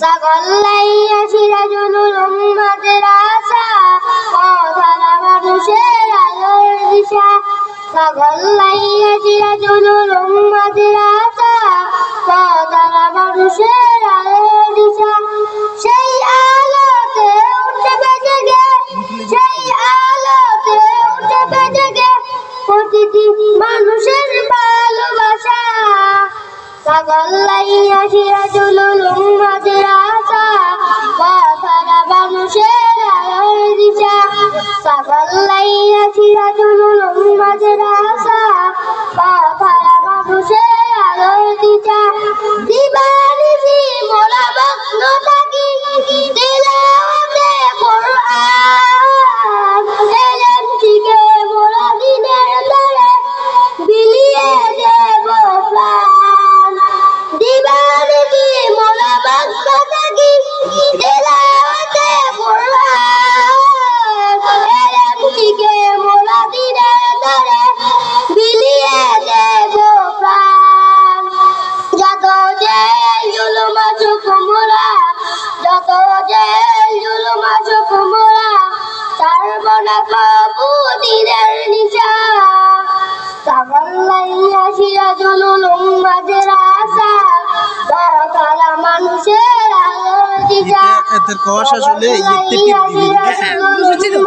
সাগল্লাইয়া সিরাজুল উম্মাদের আশা, অধারা মানুষের আলোর দিশা। সাগল্লাইয়া সিরাজুল উম্মাদের আশা, অধারা মানুষের আলোর দিশা। সেই আলোতে উঠে বেজে গে, সেই আলোতে উঠে বেজে গে মানুষের ভালোবাসা। সাগল্লাইয়া Sirajul উম্মাদের ya yo no lo vi হাতের কুয়াশা চলে ইলেকট্রিক টিপ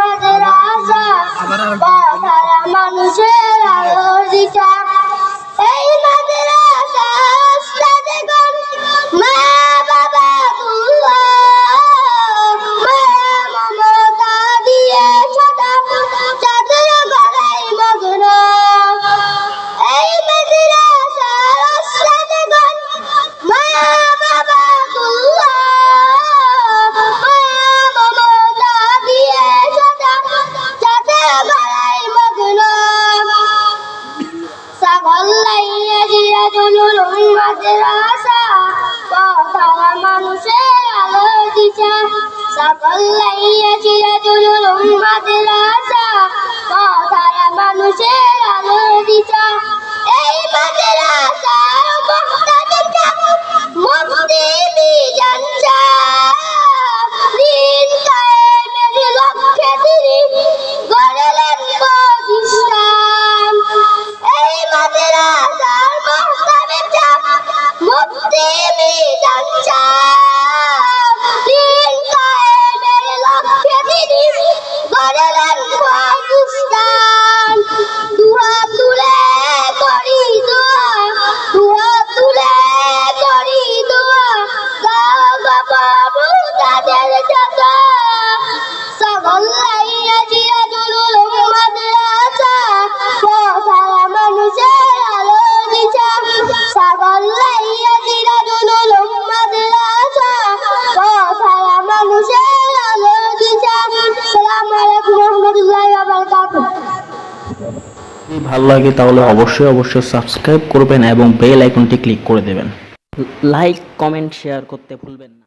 জনুল উম্মতের আশা পথহারা মানুষের আলোর দিশা সকল লাইয়া চির জনুল উম্মতের আশা পথহারা মানুষের আলোর ভালো লাগে তাহলে অবশ্যই অবশ্যই সাবস্ক্রাইব করবেন এবং বেল আইকনটি ক্লিক করে দেবেন। লাইক কমেন্ট শেয়ার করতে ভুলবেন না।